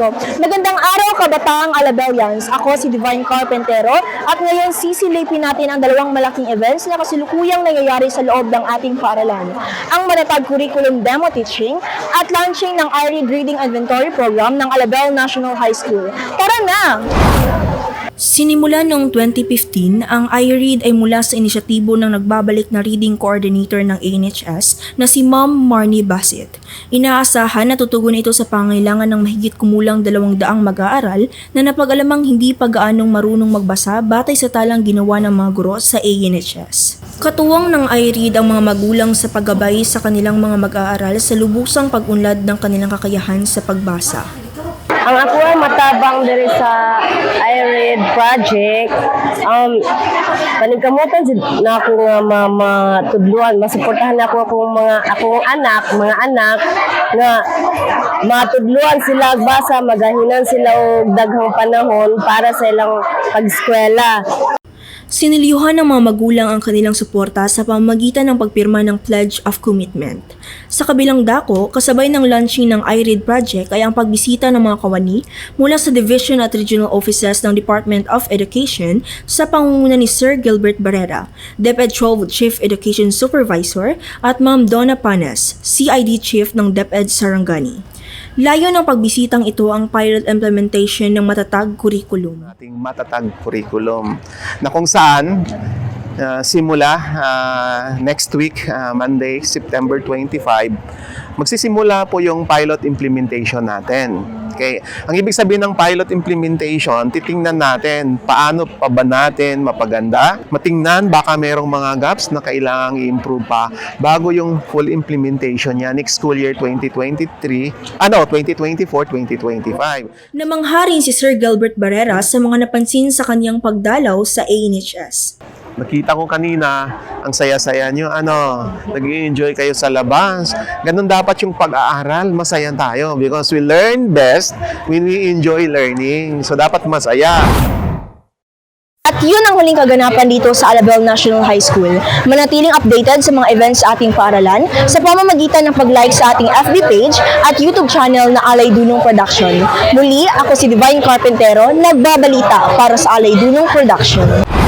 ko. Magandang araw kabataang Alabelians. Ako si Divine Carpentero at ngayon sisilipin natin ang dalawang malaking events na kasulukuyang nangyayari sa loob ng ating paaralan. Ang Manatag Curriculum Demo Teaching at launching ng iRead Reading Inventory Program ng Alabel National High School. Tara na! Sinimula noong 2015, ang iRead ay mula sa inisyatibo ng nagbabalik na reading coordinator ng ANHS na si Ma'am Marnie Bassett. Inaasahan na tutugon ito sa pangailangan ng mahigit kumulang dalawang daang mag-aaral na napag-alamang hindi pa gaanong marunong magbasa batay sa talang ginawa ng mga guro sa ANHS. Katuwang ng iRead ang mga magulang sa paggabay sa kanilang mga mag-aaral sa lubusang pag-unlad ng kanilang kakayahan sa pagbasa. Ang ako ay matabang diri sa iRead project. Um, panigkamutan jud na ako nga ma matudluan, masuportahan ako akong mga akong anak, mga anak nga matudluan sila basa, magahinan sila og daghang panahon para sa ilang pag-eskwela. Siniliyuhan ng mga magulang ang kanilang suporta sa pamamagitan ng pagpirma ng Pledge of Commitment. Sa kabilang dako, kasabay ng launching ng iRead Project ay ang pagbisita ng mga kawani mula sa Division at Regional Offices ng Department of Education sa pangunguna ni Sir Gilbert Barrera, DepEd 12 Chief Education Supervisor at Ma'am Donna Panes, CID Chief ng DepEd Sarangani. Layo ng pagbisitang ito ang pilot implementation ng matatag curriculum. ating matatag curriculum na kung saan uh, simula uh, next week, uh, Monday, September 25, magsisimula po yung pilot implementation natin. Okay. Ang ibig sabihin ng pilot implementation, titingnan natin paano pa ba natin mapaganda, matingnan baka merong mga gaps na kailangang i-improve pa bago yung full implementation niya next school year 2023, ano, 2024-2025. Namangharin si Sir Gilbert Barrera sa mga napansin sa kanyang pagdalaw sa ANHS. Nakita ko kanina, ang saya-saya nyo, ano, nag enjoy kayo sa labas. Ganun dapat yung pag-aaral, masaya tayo because we learn best when we enjoy learning. So dapat masaya. At yun ang huling kaganapan dito sa Alabel National High School. Manatiling updated sa mga events sa ating paaralan sa pamamagitan ng pag-like sa ating FB page at YouTube channel na Alay Dunong Production. Muli, ako si Divine Carpentero, nagbabalita para sa Alay Dunong Production.